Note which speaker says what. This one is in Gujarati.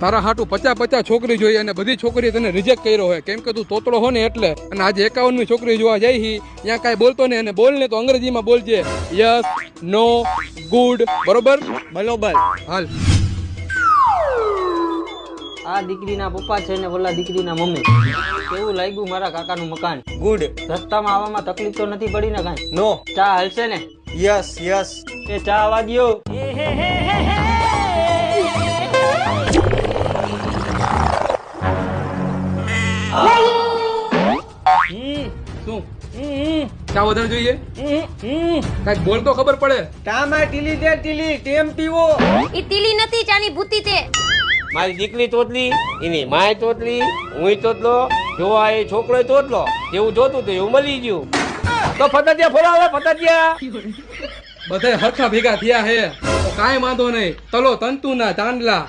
Speaker 1: તારા હાટું પચાસ પચાસ છોકરી જોઈએ અને બધી છોકરી તને રિજેક્ટ કર્યો હોય. કેમ કે તું તોતળો હો ને એટલે. અને આજે એકાવનમી છોકરી જોવા જાય હી ત્યાં કાંઈ બોલતો ને અને બોલ ને તો અંગ્રેજીમાં બોલજે. યસ નો ગુડ બરોબર?
Speaker 2: બરોબર.
Speaker 1: હાલ.
Speaker 3: આ દીકરીના પપ્પા છે ને ઓલા દીકરીના મમ્મી. કેવું લાગ્યું મારા કાકાનું મકાન?
Speaker 2: ગુડ
Speaker 3: રસ્તામાં આવવામાં તકલીફ તો નથી પડી ને કાંઈ?
Speaker 2: નો
Speaker 3: ચા હાલશે ને?
Speaker 2: યસ યસ
Speaker 3: એ ચા આવવા
Speaker 1: શું? ચા વધારે જોઈએ? કાંઈક બોલ તો ખબર પડે.
Speaker 2: ટામા ટીલી દે ટીલી ટેમ પીવો.
Speaker 4: ઈ ટીલી નથી ચાની ભૂતી તે
Speaker 5: મારી દીકરી તોતલી એની માય તોતલી હું તોતલો જોવા એ છોકરો તોતલો જેવું જોતું તો એવું મળી ગયું. તો ફટાટિયા ફોલાવે ફટાટિયા
Speaker 1: બધા હરખા ભેગા થયા હે કાંઈ વાંધો નહીં. તલો તંતુના ચાંદલા